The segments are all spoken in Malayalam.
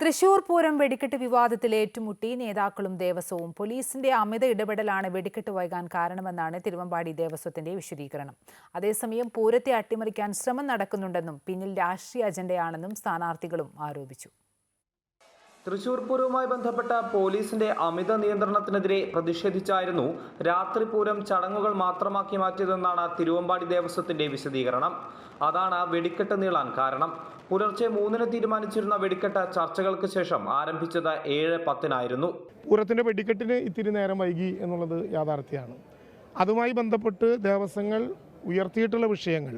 തൃശൂർ പൂരം വെടിക്കെട്ട് വിവാദത്തിൽ ഏറ്റുമുട്ടി നേതാക്കളും ദേവസ്വവും. പോലീസിന്റെ അമിത ഇടപെടലാണ് വെടിക്കെട്ട് വൈകാൻ കാരണമെന്നാണ് തിരുവമ്പാടി ദേവസ്വത്തിന്റെ വിശദീകരണം. അതേസമയം പൂരത്തെ അട്ടിമറിക്കാൻ ശ്രമം നടക്കുന്നുണ്ടെന്നും പിന്നിൽ രാഷ്ട്രീയ അജണ്ടയാണെന്നും സ്ഥാനാർത്ഥികളും ആരോപിച്ചു. തൃശൂർ പൂരവുമായി ബന്ധപ്പെട്ട പോലീസിന്റെ അമിത നിയന്ത്രണത്തിനെതിരെ പ്രതിഷേധിച്ചായിരുന്നു രാത്രി പൂരം ചടങ്ങുകൾ മാത്രമാക്കി മാറ്റിയതെന്നാണ് തിരുവമ്പാടി ദേവസ്വത്തിന്റെ വിശദീകരണം. അതാണ് വെടിക്കെട്ട് നീളാൻ കാരണം. പുലർച്ചെ മൂന്നിന് തീരുമാനിച്ചിരുന്ന വെടിക്കെട്ട് ചർച്ചകൾക്ക് ശേഷം ആരംഭിച്ചത് ഏഴ് പത്തിനായിരുന്നു. പൂരത്തിന്റെ വെടിക്കെട്ടിന് ഇത്തിരി നേരം വൈകി എന്നുള്ളത് യാഥാർത്ഥ്യമാണ്. അതുമായി ബന്ധപ്പെട്ട് ദേവസ്വങ്ങൾ ഉയർത്തിയിട്ടുള്ള വിഷയങ്ങൾ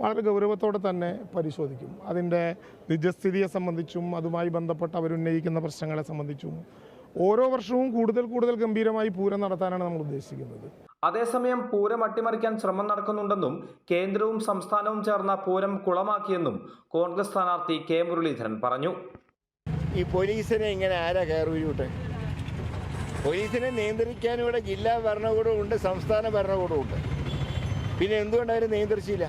വളരെ ഗൗരവത്തോടെ തന്നെ പരിശോധിക്കും. അതിന്റെ നിജസ്ഥിതിയെ സംബന്ധിച്ചും അതുമായി ബന്ധപ്പെട്ട് അവരുന്നയിക്കുന്ന പ്രശ്നങ്ങളെ സംബന്ധിച്ചും. ഓരോ വർഷവും കൂടുതൽ കൂടുതൽ ഗംഭീരമായി പൂരം നടത്താനാണ് നമ്മൾ ഉദ്ദേശിക്കുന്നത്. അതേസമയം പൂരം അട്ടിമറിക്കാൻ ശ്രമം നടക്കുന്നുണ്ടെന്നും കേന്ദ്രവും സംസ്ഥാനവും ചേർന്ന പൂരം കുളമാക്കിയെന്നും കോൺഗ്രസ് സ്ഥാനാർത്ഥി കെ. മുരളീധരൻ പറഞ്ഞു. ഈ പോലീസിനെ ഇങ്ങനെ ആരാ കയറൂട്ടെ പോലീസിനെ നിയന്ത്രിക്കാൻ ഇവിടെ ജില്ലാ ഭരണകൂടമുണ്ട് സംസ്ഥാന ഭരണകൂടമുണ്ട് പിന്നെ എന്തുകൊണ്ട് അവർ നിയന്ത്രിച്ചില്ല?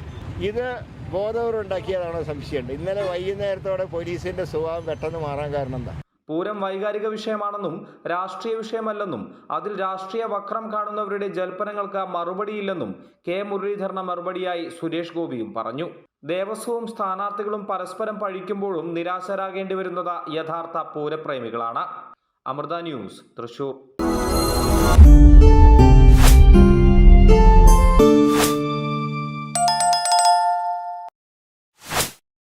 ഇത് ബോധപൂർവം ഉണ്ടാക്കിയതാണോ സംശയമുണ്ട്. ഇന്നലെ വൈകുന്നേരത്തോടെ പോലീസിന്റെ സ്വഭാവം പെട്ടെന്ന് മാറാൻ കാരണം എന്താ? പൂരം വൈകാരിക വിഷയമാണെന്നും രാഷ്ട്രീയ വിഷയമല്ലെന്നും അതിൽ രാഷ്ട്രീയ വക്രം കാണുന്നവരുടെ ജൽപ്പനങ്ങൾക്ക് മറുപടിയില്ലെന്നും കെ മുരളീധരന മറുപടിയായി സുരേഷ് ഗോപിയും പറഞ്ഞു. ദേവസ്വവും സ്ഥാനാർത്ഥികളും പരസ്പരം പഴിക്കുമ്പോഴും നിരാശരാകേണ്ടി വരുന്നത് യഥാർത്ഥ പൂരപ്രേമികളാണ്. അമൃത ന്യൂസ് തൃശൂർ.